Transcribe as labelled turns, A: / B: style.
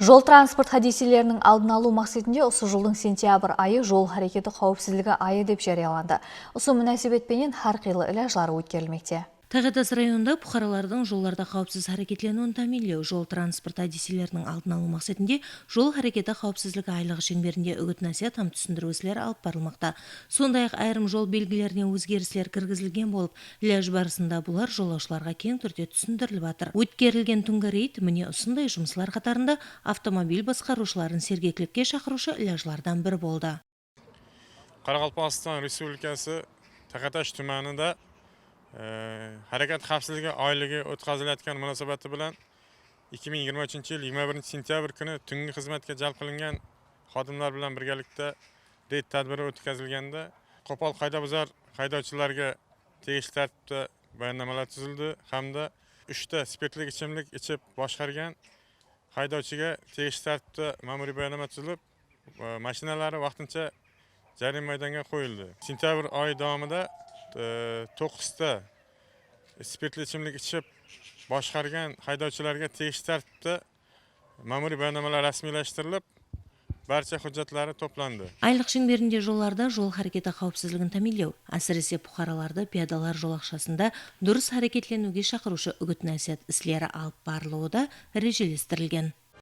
A: Жол транспорт хадиселерінің алдын алу мақсатында осы жылдың сентябрь айы жол харекеті қауіпсіздігі айы деп жарияланды. Осы мұнасебетпенен har қилы іляжлары өткерілмекте.
B: Тағатас районында бұқаралардың жолларда қауіпсіз әрекетленуін тәминлеу, жол транспорт әдеселерінің алдын алу мақсатында жол әрекеті қауіпсіздігі айлығы шеңберінде үгіт насихат һәм түсіндіру ісілері алып барылмақта. Сондай-ақ айрым жол белгілеріне өзгерістер кіргізілген болып, ләж барысында бұлар жолаушыларға кең түрде түсіндіріліп жатыр. Өткерілген түнгі рейд міне осындай жұмыслар қатарында автомобиль басқарушыларын сергектілікке шақырушы ләжлардан бірі болды.
C: Respublikasi Taqatash tumanida e, harakat xavfsizligi oyligi o'tkazilayotgan munosabati bilan 2023 yil 21 sentyabr kuni tungi xizmatga jalb qilingan xodimlar bilan birgalikda reyd tadbiri o'tkazilganda qo'pol qoidabuzar haydovchilarga tegishli tartibda bayonnomalar tuzildi hamda uchta spirtli ichimlik ichib boshqargan haydovchiga tegishli tartibda ma'muriy bayonnoma tuzilib e, mashinalari vaqtincha jarima maydonga qo'yildi. Sentyabr oyi davomida to'qqizta spirtli ichimlik ichib boshqargan haydovchilarga tegishli tartibda ma'muriy bayonnomalar rasmiylashtirilib barcha hujjatlari to'plandi.
B: Айлық шеңберінде жолларда жол харекеті қауіпсіздігін тәминлеу әсіресе бұқараларды пиядалар жол ақшасында дұрыс әрекетленуге шақырушы үгіт насихат ісілері алып барылуы да режелестірілген